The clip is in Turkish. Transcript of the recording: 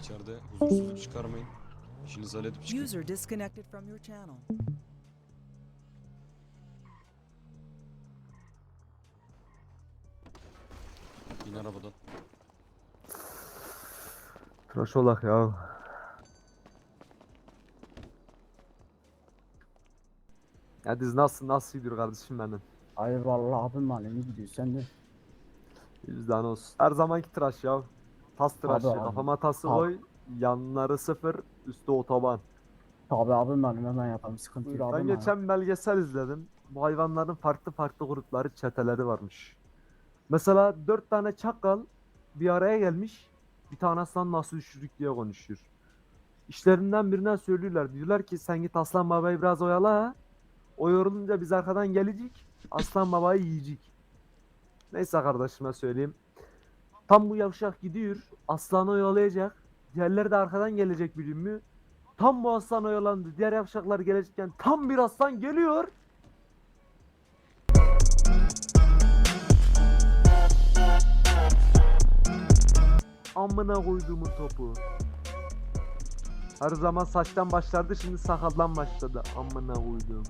İçeride huzursuzluk çıkarmayın. İşinizi halledip çıkın. User disconnected from your channel. İn arabadan. Tıraş olak ya. Ya diz nasıl nasıl gidiyor kardeşim benim? Ay vallahi abim mahalline gidiyor sen de. Yüzden olsun. Her zamanki tıraş ya. Tas tıraşı. abi. Kafama tası Abi. koy. Yanları sıfır. Üstü otoban. Tabi abim benim hemen yapalım sıkıntı yok Ben abim geçen belgesel izledim. Bu hayvanların farklı farklı grupları, çeteleri varmış. Mesela dört tane çakal bir araya gelmiş. Bir tane aslan nasıl düşürdük diye konuşuyor. İşlerinden birine söylüyorlar. Diyorlar ki sen git aslan babayı biraz oyala. O yorulunca biz arkadan gelecek. Aslan babayı yiyecek. Neyse kardeşime söyleyeyim. Tam bu yavşak gidiyor. Aslanı oyalayacak. Diğerleri de arkadan gelecek biliyor musun? Tam bu aslan oyalandı. Diğer yavşaklar gelecekken tam bir aslan geliyor. Amına koyduğumun topu. Her zaman saçtan başlardı şimdi sakaldan başladı. Amına koyduğum.